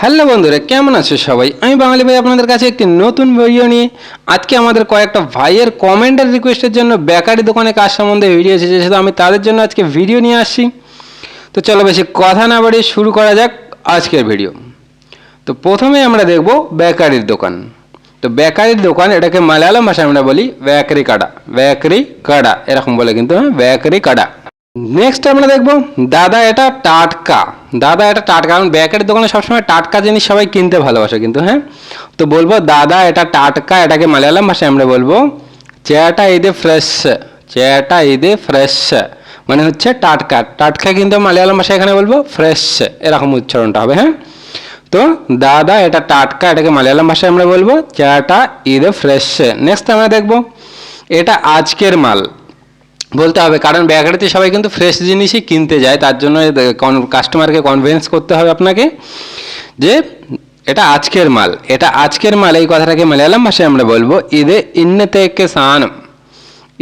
Hello বন্ধুরা, কেমন আছো সবাই? আমি বাঙালি ভাই আপনাদের কাছে একটি নতুন ভিডিও নিয়ে। আজকে আমাদের কয়েকটা ভাইয়ের কমেন্টের রিকোয়েস্টের জন্য বেকারি দোকানে কাজ সম্বন্ধে ভিডিও এসেছে সেটা আমি তাদের জন্য আজকে ভিডিও নিয়ে আসছি। তো চলো বেশি কথা না বাড়িয়ে শুরু করা যাক আজকের ভিডিও তো প্রথমে আমরা দেখব বেকারির দোকান। তো বেকারির দোকান, এটাকে মালায়ালাম ভাষায় আমরা বলি, বেকারি কাডা। বেকারি কাডা, এরকম বলে কিন্তু হ্যাঁ? বেকারি কাডা। নেক্সট আমরা দেখব, দাদা এটা টাটকা। দাদা এটা টাটকা, কারণ বেকারির দোকানে সবসময় টাটকা জিনিস সবাই কিনতে ভালোবাসে কিন্তু হ্যাঁ? তো বলব, দাদা এটা টাটকা, এটাকে মালায়ালাম ভাষায় আমরা বলব, চেয়াটা ইদে ফ্রেশ চেয়াটা ইদে ফ্রেশ মানে হচ্ছে টাটকা। টাটকা কিন্তু মালায়ালাম ভাষায় এখানে বলব ফ্রেশ এরকম উচ্চারণটা হবে হ্যাঁ? তো দাদা এটা টাটকা, এটাকে মালায়ালাম ভাষায় আমরা বলব চাটা ইদে ফ্রেশ নেক্সট আমরা দেখব, এটা আজকের মাল। বলতে হবে, কারণ বেকারিতে সবাই কিন্তু ফ্রেশ জিনিসই কিনতে যায়, তার জন্য কাস্টমারকে কনভিন্স করতে হবে আপনাকে যে এটা আজকের মাল, এটা আজকের মাল, এই কথাটাকে মালায়ালাম ভাষায় আমরা বলব ইদে ইন্নে থেকে সানম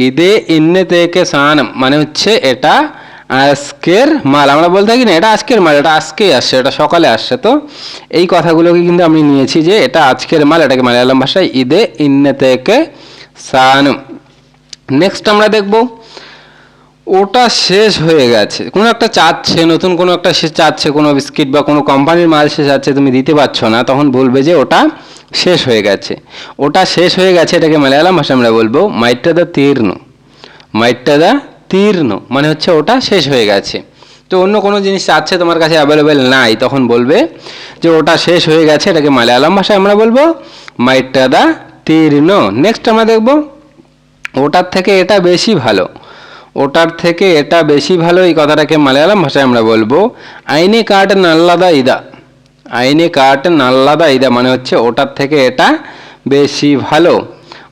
ইদে ইন্নে থেকে সানম মানে হচ্ছে এটা আজকের মাল, আমরা বলতে থাকি না, এটা আজকের মাল, এটা আজকেই আসছে, এটা সকালে আসছে, তো এই কথাগুলোকে কিন্তু আমি নিয়েছি যে এটা আজকের মাল, এটাকে মালায়ালাম ভাষায়, ঈদে ইন্নে থেকে সানম। নেক্সট আমরা দেখব ওটা শেষ হয়ে গেছে। কোনো একটা চাচ্ছে, নতুন কোনো একটা সে চাচ্ছে, কোনো বিস্কিট বা কোনো কোম্পানির মাল সে চাচ্ছে, তুমি দিতে পারছ না, তখন বলবে যে ওটা শেষ হয়ে গেছে। ওটা শেষ হয়ে গেছে, এটাকে মালায়ালাম ভাষায় আমরা বলব মাইটটা দা তীর্ণ। মাইটটা দা তীর্ণ মানে হচ্ছে ওটা শেষ হয়ে গেছে। তো অন্য কোনো জিনিস চাচ্ছে তোমার কাছে অ্যাভেলেবেল নাই, তখন বলবে যে ওটা শেষ হয়ে গেছে, এটাকে মালায়ালাম ভাষায় আমরা বলব মাইটটা দা তীর্ণ। নেক্সট আমরা দেখব, ওটার থেকে এটা বেশি ভালো। ওটার থেকে এটা বেশি ভালো এই কথাটাকে মালায়ালাম ভাষায় আমরা বলব। আইনে কাট নাল্লাদা ইদা। আইনে কাট নাল্লাদা ইদা মানে হচ্ছে ওটার থেকে এটা বেশি ভালো।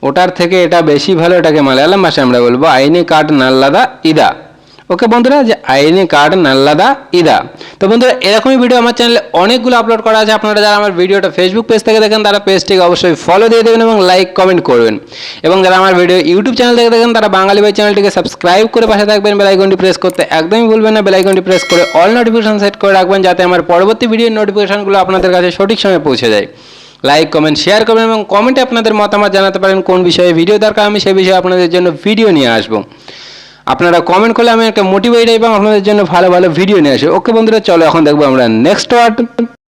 ওটার থেকে এটা বেশি ভালো এটাকে মালায়ালাম ভাষায় আমরা বলব। আইনে কাট নাল্লাদা ইদা। ওকে বন্ধুরা, যে আইনি কার্ড নাল্লাদা ইদা। তো বন্ধুরা, এরকমই ভিডিও আমার চ্যানেলে অনেকগুলো আপলোড করা আছে। আপনারা যারা আমার ভিডিওটা ফেসবুক পেজ থেকে দেখেন, তারা পেজটিকে অবশ্যই ফলো দিয়ে দেবেন এবং লাইক কমেন্ট করবেন। এবং যারা আমার ভিডিও ইউটিউব চ্যানেল থেকে দেখেন, তারা বাঙালি ভাই চ্যানেলটিকে সাবস্ক্রাইব করে পাশে থাকবেন বেলাইকনটি প্রেস করতে একদমই ভুলবেন না। বেলাইকনটি প্রেস করে অল নোটিফিকেশন সেট করে রাখবেন, যাতে আমার পরবর্তী ভিডিওর নোটিফিকেশনগুলো আপনাদের কাছে সঠিক সময়ে পৌঁছে যায়। লাইক কমেন্ট শেয়ার করবেন এবং কমেন্টে আপনাদের মতামত জানাতে পারেন, কোন বিষয়ে ভিডিও দরকার, আমি সেই বিষয়ে আপনাদের জন্য ভিডিও নিয়ে আসব। আপনারা কমেন্ট করলে আমি একটা মোটিভেট এবং আপনাদের জন্য ভালো ভালো ভিডিও নিয়ে আসি। ওকে বন্ধুরা, চলো এখন দেখব আমরা নেক্সট ওয়ার্ড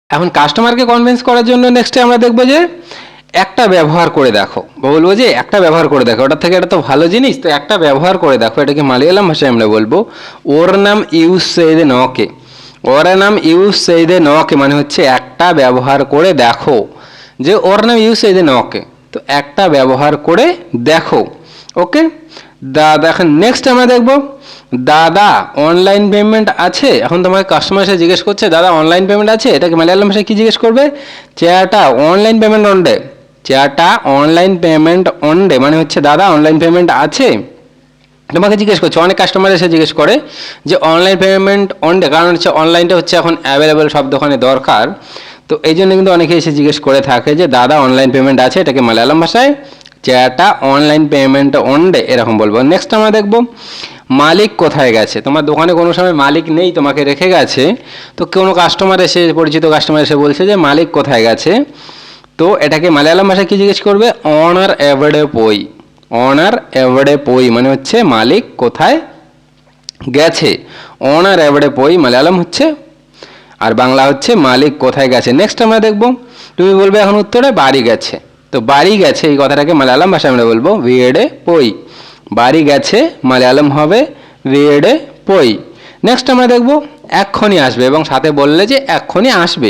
এখন কাস্টমারকে কনভিন্স করার জন্য নেক্সটে আমরা দেখব যে, একটা ব্যবহার করে দেখো। বলব যে, একটা ব্যবহার করে দেখো। ওটার থেকে এটা তো ভালো জিনিস, তো একটা ব্যবহার করে দেখো। এটাকে মালিয়ালাম ভাষায় আমরা বলব? ওর নাম ইউজ সেইদে নকে ওর নাম ইউজ সেইদে নকে মানে হচ্ছে একটা ব্যবহার করে দেখো। যে ওর নাম ইউজ সেইদে নকে তো একটা ব্যবহার করে দেখো। ওকে দাদা এখন নেক্সট আমরা দেখব। দাদা অনলাইন পেমেন্ট আছে? এখন তোমাকে কাস্টমার এসে জিজ্ঞেস করছে, দাদা অনলাইন পেমেন্ট আছে? এটাকে মালায়ালাম ভাষায় কী জিজ্ঞেস করবে? চেয়ারটা অনলাইন পেমেন্ট অনডে চেয়ারটা অনলাইন পেমেন্ট অনডে মানে হচ্ছে, দাদা অনলাইন পেমেন্ট আছে? তোমাকে জিজ্ঞেস করছে, অনেক কাস্টমার এসে জিজ্ঞেস করে যে অনলাইন পেমেন্ট অনডে কারণ হচ্ছে অনলাইনটা হচ্ছে এখন অ্যাভেলেবেল সব দোকানে দরকার। তো এই জন্য কিন্তু অনেকে এসে জিজ্ঞেস করে থাকে যে, দাদা অনলাইন পেমেন্ট আছে? এটাকে মালায়ালাম ভাষায় চেয়ারটা অনলাইন পেমেন্ট অন ডে এরকম বলব। নেক্সট আমরা দেখব, মালিক কোথায় গেছে? তোমার দোকানে কোনো সময় মালিক নেই, তোমাকে রেখে গেছে। তো কোনো কাস্টমার এসে, পরিচিত কাস্টমার এসে বলছে যে, মালিক কোথায় গেছে? তো এটাকে মালায়ালাম ভাষায় কী জিজ্ঞেস করবে? অনার এভডে পই। অনার এভডে পই মানে হচ্ছে মালিক কোথায় গেছে? অনার এভডে পই মালায়ালাম হচ্ছে, আর বাংলা হচ্ছে মালিক কোথায় গেছে? নেক্সট আমরা দেখব, তুমি বলবে এখন উত্তরে বাড়ি গেছে। তো বাড়ি গেছে, এই কথাটাকে মালায়ালাম ভাষায় আমরা বলব ভিয়েডে পই। বাড়ি গেছে, মালায়ালাম হবে ভিয়েডে পই। নেক্সট আমরা দেখব এক্ষণি আসবে এবং সাথে বললে যে এক্ষুনি আসবে।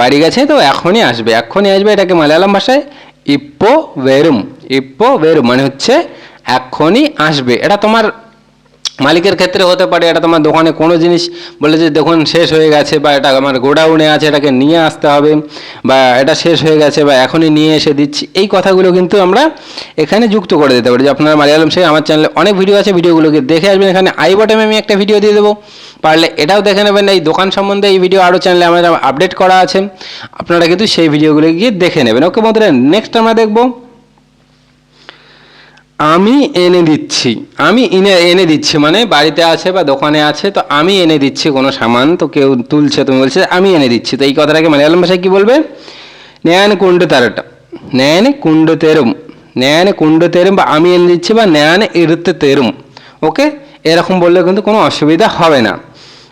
বাড়ি গেছে তো এখনই আসবে। এক্ষণি আসবে এটাকে মালায়ালাম ভাষায় ইপ্পো বেরুম ইপ্পো বেরুম মানে হচ্ছে এক্ষুনি আসবে। এটা তোমার মালিকের ক্ষেত্রে হতে পারে, এটা তোমার দোকানে কোনো জিনিস বলে যে দেখুন শেষ হয়ে গেছে বা এটা আমার গোডাউনে আছে, এটাকে নিয়ে আসতে হবে বা এটা শেষ হয়ে গেছে বা এখনই নিয়ে এসে দিচ্ছি। এই কথাগুলো কিন্তু আমরা এখানে যুক্ত করে দিতে পারি। যে আপনারা মালিয়ালম শেখ আমার চ্যানেলে অনেক ভিডিও আছে ভিডিওগুলোকে দেখে আসবেন। এখানে আই বটমে আমি একটা ভিডিও দিয়ে দেবো। পারলে এটাও দেখে নেবেন। এই দোকান সম্বন্ধে এই ভিডিও আরও চ্যানেলে আমাদের আপডেট করা আছে। আপনারা কিন্তু সেই ভিডিওগুলো গিয়ে দেখে নেবেন। ওকে বন্ধুরা নেক্সট আমরা দেখব আমি এনে দিচ্ছি। আমি এনে এনে দিচ্ছি মানে বাড়িতে আছে বা দোকানে আছে, তো আমি এনে দিচ্ছি কোনো সামান, তো কেউ তুলছে, তুমি বলছে, আমি এনে দিচ্ছি। তো এই কথাটাকে মালয়ালম ভাষায় কি বলবে? ন্যান কুণ্ড তারটা। ন্যান কুণ্ড তেরুম। ন্যান কুণ্ড তেরুম বা আমি এনে দিচ্ছি বা ন্যান ইরতে তেরুম। ওকে? এরকম বললে কিন্তু কোনো অসুবিধা হবে না।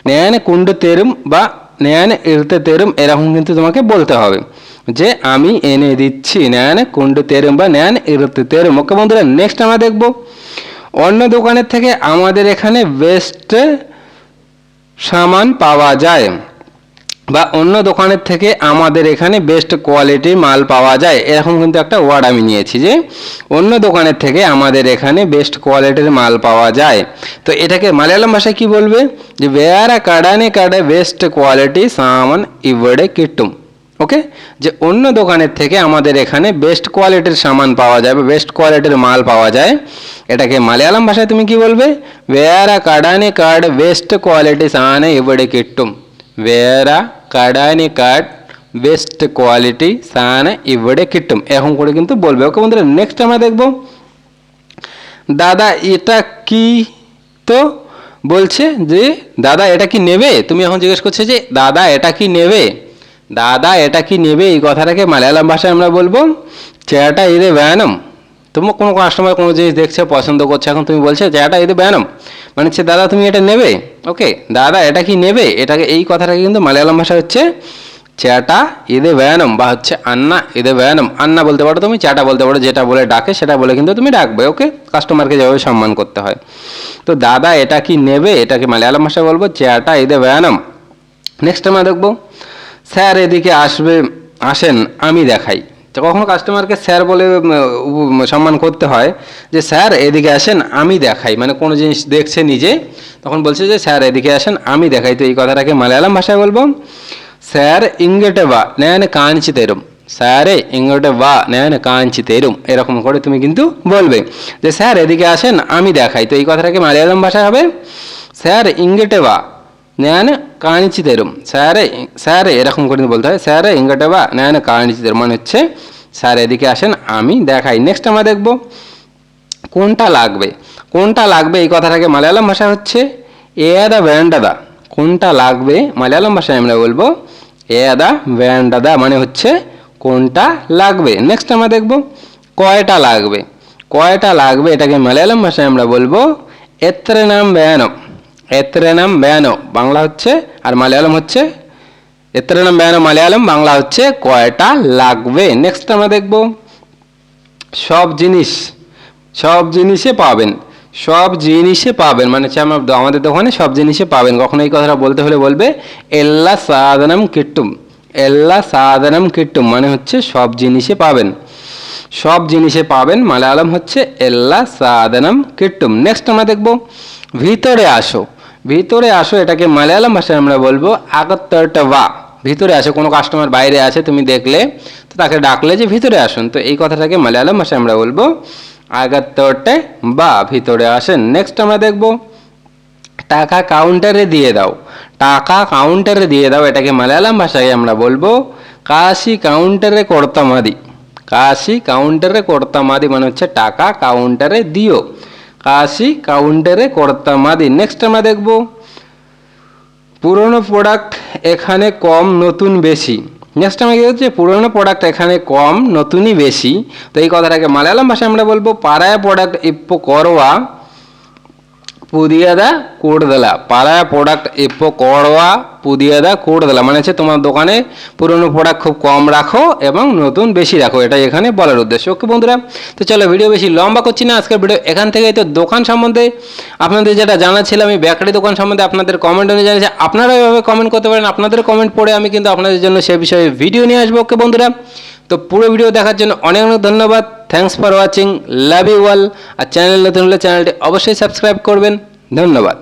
ন্যান কুণ্ড তেরুম বা ন্যান ইরতে তেরুম, এরকম কিন্তু তোমাকে বলতে হবে। যে আমি এনে দিচ্ছি ন্যান কুন্ডু তেরুম বা ন্যান ইরুতু তেরুম। ওকে বন্ধুরা নেক্সট আমরা দেখব। অন্য দোকানের থেকে আমাদের এখানে বেস্ট সামান পাওয়া যায় বা অন্য দোকানের থেকে আমাদের এখানে বেস্ট কোয়ালিটির মাল পাওয়া যায়। এরকম কিন্তু একটা ওয়ার্ড আমি নিয়েছি যে, অন্য দোকানের থেকে আমাদের এখানে বেস্ট কোয়ালিটির মাল পাওয়া যায়। তো এটাকে মালায়ালাম ভাষায় কি বলবে? যে বেয়ারা কাডানে কাডে বেস্ট কোয়ালিটি সামান ইভড়ে কিটুম। ওকে যে অন্য দোকানের থেকে আমাদের এখানে বেস্ট কোয়ালিটির সামান পাওয়া যায় বা বেস্ট কোয়ালিটির মাল পাওয়া যায়, এটাকে মালায়ালাম ভাষায় তুমি কি বলবে? ওয়েরা কাডানি কার্ড বেস্ট কোয়ালিটি സാധനം ഇവിടെ কিট্টুম വേറ কাডানি কার্ড বেস্ট কোয়ালিটি സാധനം ഇവിടെ কিট্টুম এখন করে কিন্তু বলবে। ওকে বন্ধুরা নেক্সট আমরা দেখব। দাদা, এটা কি তো? বলছে যে, দাদা, এটা কি নেবে? তুমি এখন জিজ্ঞেস করছ যে, দাদা, এটা কি নেবে? দাদা, এটা কি নেবে? এই কথাটাকে মালায়ালাম ভাষায় আমরা বলব, চেয়ারটা এদে ব্যায়ানম তোমার কোনো কাস্টমার কোনো জিনিস দেখছে, পছন্দ করছে, এখন তুমি বলছো, চেয়ারটা এদে ব্যায়ানম মানে হচ্ছে, দাদা, তুমি এটা নেবে? ওকে, দাদা, এটা কি নেবে? এটাকে, এই কথাটাকে কিন্তু মালায়ালাম ভাষা হচ্ছে চেয়াটা এদে ব্যায়ানম বা হচ্ছে আন্না এদে ব্যায়ানম আন্না বলতে পারো তুমি চেয়াটা বলতে পারো, যেটা বলে ডাকে, সেটা বলে কিন্তু তুমি ডাকবে, ওকে? কাস্টমারকে যেভাবে সম্মান করতে হয়। তো দাদা, এটা কি নেবে? এটাকে মালায়ালাম ভাষায় বলব চেয়াটা এদে ব্যায়ানম নেক্সট আমরা দেখব স্যার এদিকে আসবে, আসেন, আমি দেখাই। তো কখনো কাস্টমারকে স্যার বলে সম্মান করতে হয় যে, স্যার, এদিকে আসেন, আমি দেখাই। মানে কোনো জিনিস দেখছে নিজে, তখন বলছে যে, স্যার, এদিকে আসেন, আমি দেখাই। তো এই কথাটাকে মালায়ালাম ভাষায় বলব, স্যার ইংরেটে বা নেন কাঞ্চি তেরুম। স্যারে ইংরেটে বা নেন কাঞ্চি তেরুম। এরকম করে তুমি কিন্তু বলবে যে, স্যার, এদিকে আসেন, আমি দেখাই। তো এই কথাটাকে মালায়ালাম ভাষায় হবে, স্যার ইংরেটে বা ഞാൻ കാണിച്ചു തരും. സാറെ സാরে এরকম করে বলতে হয় স্যারে ইংটা বা ഞാൻ কাണിച്ചു തരും মানে হচ্ছে স্যার এদিকে আসেন আমি দেখাই নেক্সট আমরা দেখব কোনটা লাগবে কোনটা লাগবে এই কথাটাকে মালয়ালম ভাষা হচ্ছে এয়াদা ভ্যান্ডাদা কোনটা লাগবে মালয়ালম ভাষায় আমরা বলব এয়াদা ভ্যান্ডাদা মানে হচ্ছে কোনটা লাগবে নেক্সট আমরা দেখব কয়টা লাগবে কয়টা লাগবে এটাকে মালয়ালম ভাষায় আমরা বলব এত্রে নাম ভ্যানম এত্রে নাম বেয়ানো বাংলা হচ্ছে আর মালায়ালাম হচ্ছে এত্রে নাম বেয়ানো মালায়ালাম বাংলা হচ্ছে কয়টা লাগবে নেক্সট আমরা দেখব সব জিনিস সব জিনিসে পাবেন সব জিনিসে পাবেন মানে আমাদের দোকানে সব জিনিসে পাবেন কখনো এই কথাটা বলতে হলে বলবে এল্লা সাদানাম কিট্টুম এল্লা সাদানাম কিট্টুম মানে হচ্ছে সব জিনিসে পাবেন সব জিনিসে পাবেন মালায়ালাম হচ্ছে এল্লা সাদানাম কিট্টুম নেক্সট আমরা দেখব ভিতরে আসো ভিতরে আসো, এটাকে মালায়ালাম ভাষায় আমরা বলব আগত্তরটা বা ভিতরে আসো, কোনো কাস্টমার বাইরে আছে, তুমি দেখলে, তো তাকে ডাকলে যে ভিতরে আসুন। তো এই কথাটাকে মালায়ালাম ভাষায় আমরা বলব আগাত্তরটে বা ভিতরে আসেন। নেক্সট আমরা দেখব, টাকা কাউন্টারে দিয়ে দাও। টাকা কাউন্টারে দিয়ে দাও, এটাকে মালায়ালাম ভাষায় আমরা বলব কাশি কাউন্টারে কর্তামাদি। কাশি কাউন্টারে কর্তামাদি মানে হচ্ছে টাকা কাউন্টারে দিও। কাশি কাউন্টারে কর্তামাদি নেক্সট আমরা দেখব পুরনো প্রোডাক্ট এখানে কম নতুন বেশি নেক্সট আমরা কি হচ্ছে পুরনো প্রোডাক্ট এখানে কম নতুনই বেশি তো এই কথাটাকে মালায়ালাম ভাষায় আমরা বলব পাড়ায় প্রোডাক্ট ইপ্পো করওয়া পুদিয়াদা কোড়দলা পাড়ায় প্রোডাক্ট ইপ্পো করওয়া পুদিয়াদা কোড়দলা মানে হচ্ছে তোমার দোকানে পুরনো প্রোডাক্ট খুব কম রাখো এবং নতুন বেশি রাখো। এটাই এখানে বলার উদ্দেশ্য। ওকে বন্ধুরা, তো চলো ভিডিও বেশি লম্বা করছি না। আজকের ভিডিও এখান থেকে তো দোকান সম্বন্ধে আপনাদের যেটা জানা ছিল, আমি বেকারি দোকান সম্বন্ধে আপনাদের কমেন্ট অনুযায়ী জানিয়েছি। আপনারা এভাবে কমেন্ট করতে পারেন। আপনাদের কমেন্ট পড়ে আমি কিন্তু আপনাদের জন্য সে বিষয়ে ভিডিও নিয়ে আসব। ওকে বন্ধুরা তো পুরো ভিডিও দেখার জন্য অনেক অনেক ধন্যবাদ। Thanks for watching love you all R channel নতুন হলে চ্যানেলটি অবশ্যই সাবস্ক্রাইব করবেন। ধন্যবাদ।